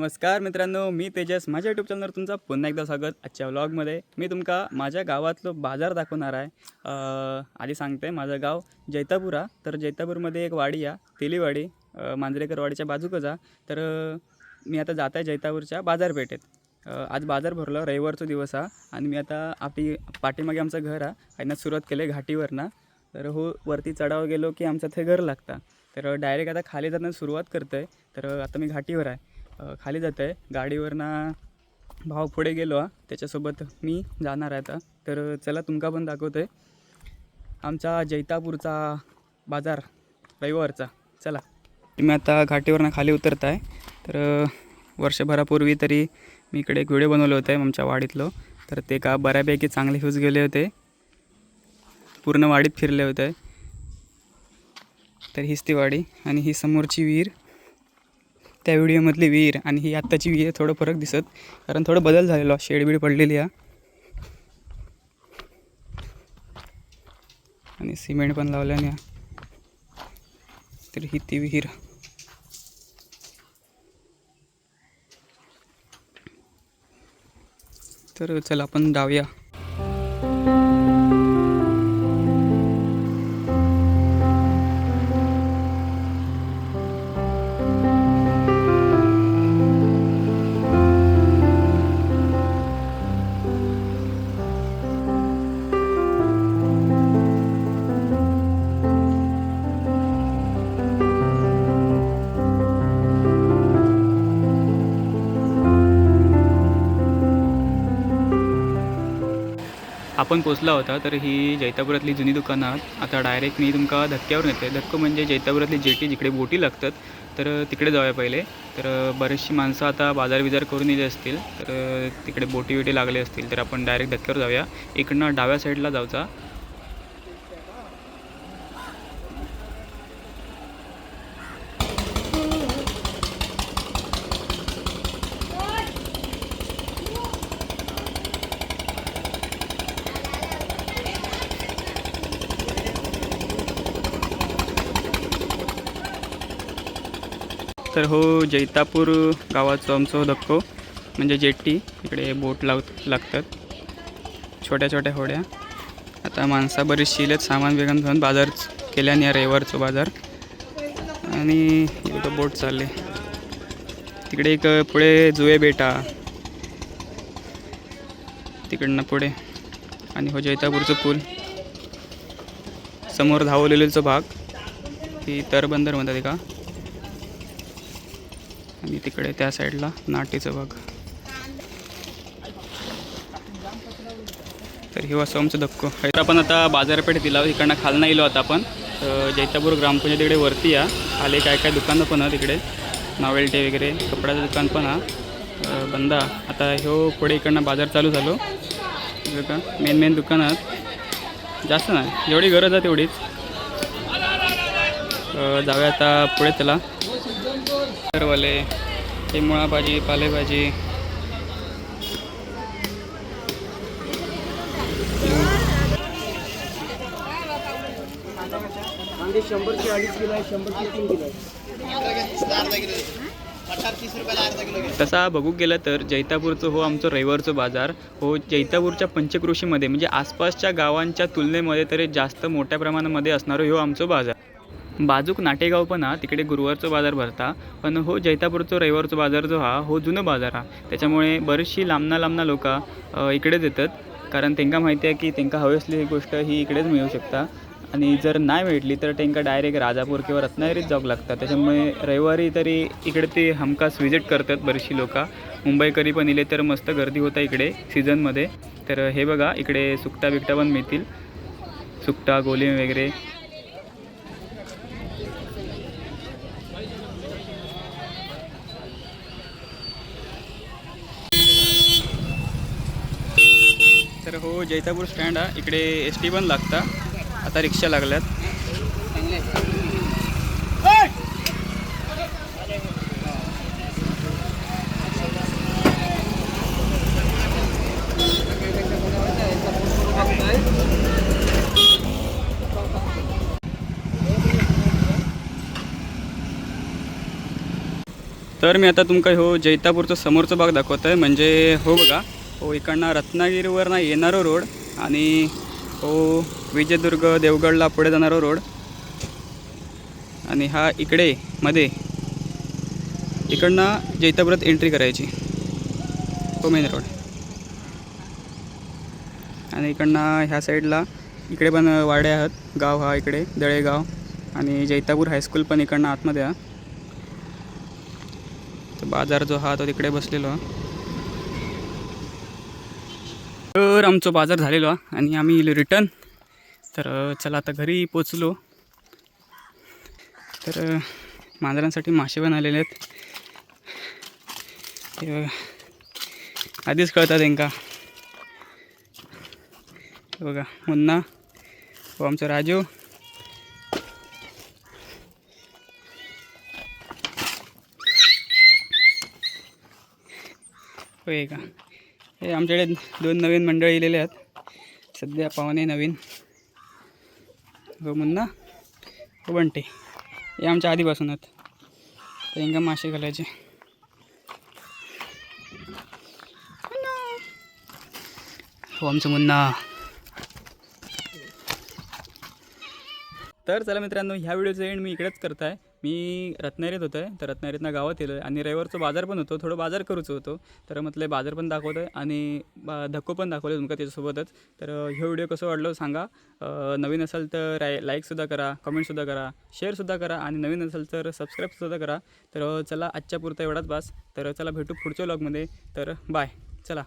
नमस्कार मित्रांनो मी तेजस. माझ्या यूट्यूब चॅनलवर तुमचं पुन्हा एकदा स्वागत. आजच्या व्लॉगमध्ये मी तुमका माझ्या गावातलो बाजार दाखवणार आहे. आधी सांगते माझं गाव जैतापुरा. तर जैतापूरमध्ये एक वाडी आहे तेलीवाडी मांजरेकर वाडीच्या बाजूकच आहे तर मी आता जात आहे जैतापूरच्या बाजारपेठेत. आज बाजार भरलो रविवारचा दिवस हा. आणि मी आता आपली पाठीमागे आमचं घर आहे आणि सुरुवात केलं आहे घाटीवरनं. तर हो वरती चढाव गेलो की आमचं ते घर लागतं. तर डायरेक्ट आता खाली जाताना सुरुवात करतो आहे तर आता मी घाटीवर आहे. खाली जात आहे. गाडीवरनं भाव पुढे गेलो हा. त्याच्यासोबत मी जाणार आहे आता. तर चला तुमका पण दाखवतो आहे आमचा जैतापूरचा बाजार रविवारचा. चला. मी आता घाटीवरनं खाली उतरत आहे तर वर्षभरापूर्वी तरी मी इकडे एक व्हिडिओ बनवले होते आमच्या वाडीतलं. तर ते का बऱ्यापैकी चांगले व्ह्यूज गेले होते. पूर्ण वाडीत फिरले होते. तर हीच ती वाडी आणि ही समोरची विहीर. त्या व्हिडिओमधली विहीर आणि ही आत्ताची विहीर थोडं फरक दिसत कारण थोडं बदल झालेला शेडबीड पडलेली आहे. आणि सिमेंट पण लावल्याने तर ही ती विहीर. तर चला आपण जाऊया. आपण पोचला होता तर ही जैतापुरातली जुनी दुकानं आता डायरेक्ट मी तुमका धक्क्यावर नेते धक्क म्हणजे जैतापुरातली जेटी जिकडे बोटी लागतात तर तिकडे जाऊया पहिले. तर बरेचशी माणसं आता बाजार बिजार करून येले असतील तर तिकडे बोटी बिटी लागले असतील तर आपण डायरेक्ट धक्क्यावर जाऊया. इकडनं डाव्या साईडला जाऊचा. तर हो जैतापूर गावाचं आमचं धक्को म्हणजे जेट्टी इकडे बोट लाव लागतात. छोट्या छोट्या होड्या. आता माणसा बरीच शिलेत सामान बिमान घेऊन बाजार केल्याने या रविवारचं बाजार. आणि इकडं बोट चालले. तिकडे एक पुढे जुवे बेटा. तिकडनं पुढे. आणि हो जैतापूरचं पूल. समोर धावलेलीचा भाग. ती तरबंदर म्हणतात का आणि तिकडे त्या साईडला नाटीचा भाग तर हे असं आमचं धक्को. तर आपण आता बाजारपेठ दिला इकडनं खालनं येलो आता आपण. जैतापूर ग्रामपंचायत तिकडे वरती या. खाली काय काय दुकानं पण आहे तिकडे. नॉवेल्टी वगैरे कपड्याचं दुकान पण हा. बंदा आता ह्यो पुढे इकडनं बाजार चालू झालो. का मेन मेन दुकान आहेत. जास्त नाही. जेवढी गरज आहे तेवढीच. जाऊया आता पुढे त्याला. वाले हे मुळा भाजी पालेभाजी. कांदे शंभरचे अडीच किलो आहे शंभरचे तीन किलो आहे. तसा बघू गेलं तर जैतापूरचं हो आमचं रविवारचं बाजार. हो जैतापूरच्या पंचकृषीमध्ये म्हणजे आसपासच्या गावांच्या तुलनेमध्ये तरी जास्त मोठ्या प्रमाणामध्ये असणारं हो आमचं बाजार. बाजूक नाटेगाव पण हा तिकडे गुरुवारचं बाजार भरता पण हो जैतापूरचं रविवारचं बाजार जो हा हो जुनं बाजार हा. त्याच्यामुळे बरीचशी लांबना लांबना लोक इकडेच येतात कारण त्यांना माहिती आहे की त्यांना हवी असली ही गोष्ट ही इकडेच मिळू शकता. आणि जर नाही भेटली तर त्यांना डायरेक्ट राजापूर किंवा रत्नागिरीत जाऊ लागतं. त्याच्यामुळे रविवारी तरी इकडे ते हमखास व्हिजिट करतात बरीचशी लोक. मुंबईकरी पण इले तर मस्त गर्दी होता इकडे सीझनमध्ये तर हे बघा इकडे सुकटा बिकटा पण मिळतील. सुकटा गोली वगैरे. तर हो जैतापूर स्टँड हा. इकडे एस टी पण लागता. आता रिक्षा लागल्यात. तर मी आता तुमका हो जैतापूरचं समोरचं भाग दाखवत आहे म्हणजे हो बघा हो इकडनं रत्नागिरीवरनं येणारो रोड आणि हो विजयदुर्ग देवगडला पुढे जाणारा रोड. आणि हा इकडे मध्ये. इकडनं जैतापुरात एंट्री करायची. हो मेन रोड आणि इकडनं ह्या साईडला इकडे पण वाड्या आहेत. गाव हा इकडे दळेगाव. आणि जैतापूर हायस्कूल पण इकडनं आतमध्ये हा. बाजार जो हा तो तिकडे बसलेलो हा. तर आमचं बाजार झालेलो आणि आम्ही इलो रिटर्न तर चला आता घरी पोचलो. तर मांजरांसाठी मासे पण आलेले आहेत. हे बघा. आधीच कळतात त्यांका हे बघा मुन्ना हो आमचं राजू. होय का? हे आमच्याकडे दोन नवीन मंडळी इलेले आहेत. सध्या पाहुणे नवीन. हो मुन्ना हो बंटे हे आमच्या आधीपासून आहेत. त्यांना मासे घालायचे. हो आमचं मुन्ना. तर चला मित्रांनो ह्या व्हिडिओचं एंड मी इकडेच करत आहे मी रत्नागिरीत होतो आहे तर रत्नागिरीतनं गावात येलो आहे आणि रविवारचं बाजार पण होतो. थोडं बाजार करूचं होतो. तर म्हटलं बाजार पण दाखवतो आहे आणि बा धक्को पण दाखवले तुमका त्याच्यासोबतच. तर हे ह्यो व्हिडिओ कसं वाटलं सांगा. नवीन असाल तर राय लाईकसुद्धा करा कमेंटसुद्धा करा शेअरसुद्धा करा आणि नवीन असाल तर सबस्क्राईबसुद्धा करा. तर चला आजच्या पुरता एवढाच बास. तर चला भेटू पुढच्या व्लॉगमध्ये तर बाय चला.